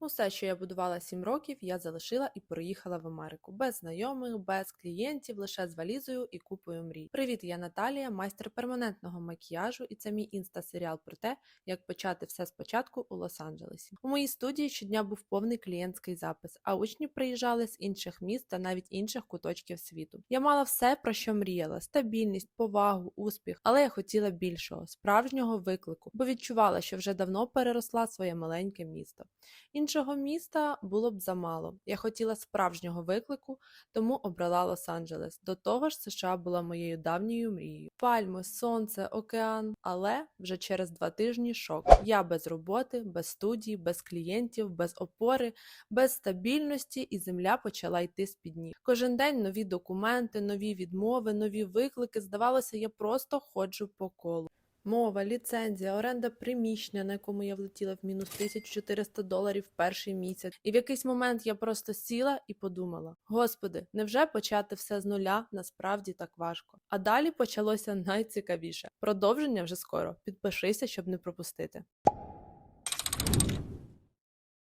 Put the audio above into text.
Усе, що я будувала 7 років, я залишила і переїхала в Америку. Без знайомих, без клієнтів, лише з валізою і купою мрій. Привіт, я Наталія, майстер перманентного макіяжу, і це мій інста-серіал про те, як почати все спочатку у Лос-Анджелесі. У моїй студії щодня був повний клієнтський запис, а учні приїжджали з інших міст та навіть інших куточків світу. Я мала все, про що мріяла: стабільність, повагу, успіх, але я хотіла більшого, справжнього виклику, бо відчувала, що вже давно переросла своє маленьке місто. Іншого міста було б замало. Я хотіла справжнього виклику, тому обрала Лос-Анджелес. До того ж, США була моєю давньою мрією. Пальми, сонце, океан. Але вже через два тижні шок. Я без роботи, без студії, без клієнтів, без опори, без стабільності, і земля почала йти з під ніг. Кожен день нові документи, нові відмови, нові виклики. Здавалося, я просто ходжу по колу. Мова, ліцензія, оренда приміщення, на якому я влетіла в мінус 1400 доларів перший місяць. І в якийсь момент я просто сіла і подумала: Господи, невже почати все з нуля насправді так важко? А далі почалося найцікавіше. Продовження вже скоро. Підпишися, щоб не пропустити.